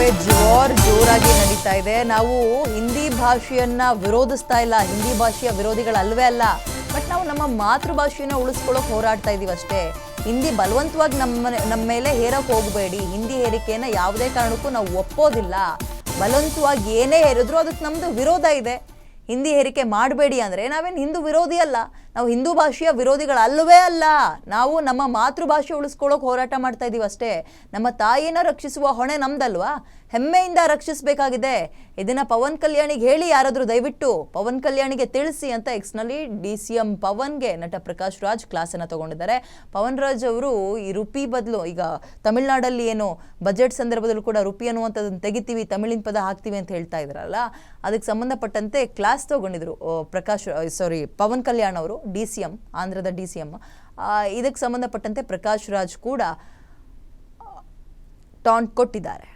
ಆಗ್ತಾ ಇದೆ. ನಾವು ಹಿಂದಿ ಭಾಷೆಯನ್ನ ವಿರೋಧಿಸ್ತಾ ಇಲ್ಲ. ಹಿಂದಿ ಭಾಷೆಯ ವಿರೋಧಿಗಳಲ್ವೇ ಅಲ್ಲ. ಬಟ್ ನಾವು ನಮ್ಮ ಮಾತೃಭಾಷೆಯನ್ನ ಉಳಿಸ್ಕೊಳ್ಳೋಕೆ ಹೋರಾಡ್ತಾ ಇದೀವಿ ಅಷ್ಟೇ. ಹಿಂದಿ ಬಲವಂತವಾಗಿ ನಮ್ಮ ನಮ್ಮ ಮೇಲೆ ಹೇರಕ್ಕೆ ಹೋಗಬೇಡಿ. ಹಿಂದಿ ಹೇರಿಕೆಯನ್ನ ಯಾವುದೇ ಕಾರಣಕ್ಕೂ ನಾವು ಒಪ್ಪೋದಿಲ್ಲ. ಬಲವಂತವಾಗಿ ಏನೇ ಹೇರಿದ್ರು ಅದಕ್ಕೆ ನಮ್ದು ವಿರೋಧ ಇದೆ. ಹಿಂದಿ ಹೇರಿಕೆ ಮಾಡಬೇಡಿ ಅಂದರೆ ನಾವೇನು ಹಿಂದೂ ವಿರೋಧಿ ಅಲ್ಲ. ನಾವು ಹಿಂದೂ ಭಾಷೆಯ ವಿರೋಧಿಗಳಲ್ಲವೇ ಅಲ್ಲ. ನಾವು ನಮ್ಮ ಮಾತೃಭಾಷೆ ಉಳಿಸ್ಕೊಳ್ಳೋಕೆ ಹೋರಾಟ ಮಾಡ್ತಾ ಇದ್ದೀವಿ ಅಷ್ಟೇ. ನಮ್ಮ ತಾಯಿನ ರಕ್ಷಿಸುವ ಹೊಣೆ ನಮ್ದಲ್ವಾ? ಹೆಮ್ಮೆಯಿಂದ ರಕ್ಷಿಸಬೇಕಾಗಿದೆ. ಇದನ್ನು ಪವನ್ ಕಲ್ಯಾಣಿಗೆ ಹೇಳಿ ಯಾರಾದರೂ ದಯವಿಟ್ಟು ಪವನ್ ಕಲ್ಯಾಣಿಗೆ ತಿಳಿಸಿ ಅಂತ ಎಕ್ಸ್ನಲ್ಲಿ ಡಿ ಸಿ ಎಂ ಪವನ್ಗೆ ನಟ ಪ್ರಕಾಶ್ ರಾಜ್ ಕ್ಲಾಸನ್ನು ತಗೊಂಡಿದ್ದಾರೆ. ಪವನ್ ರಾಜ್ ಅವರು ಈ ರುಪಿ ಬದಲು ಈಗ ತಮಿಳ್ನಾಡಲ್ಲಿ ಏನು ಬಜೆಟ್ ಸಂದರ್ಭದಲ್ಲೂ ಕೂಡ ರುಪಿ ಅನ್ನುವಂಥದ್ದನ್ನು ತೆಗಿತೀವಿ, ತಮಿಳಿನ ಪದ ಹಾಕ್ತೀವಿ ಅಂತ ಹೇಳ್ತಾ ಇದ್ರಲ್ಲ ಅದಕ್ಕೆ ಸಂಬಂಧಪಟ್ಟಂತೆ ಕ್ಲಾಸ್ ತಗೊಂಡಿದ್ರು ಪ್ರಕಾಶ್ ಸಾರಿ ಪವನ್ ಕಲ್ಯಾಣ್ ಅವರು. ಡಿ ಸಿ ಎಂ ಆಂಧ್ರದ ಡಿ ಸಿ ಎಂ. ಇದಕ್ಕೆ ಸಂಬಂಧಪಟ್ಟಂತೆ ಪ್ರಕಾಶ್ ರಾಜ್ ಕೂಡ ಟಾಂಟ್ ಕೊಟ್ಟಿದ್ದಾರೆ.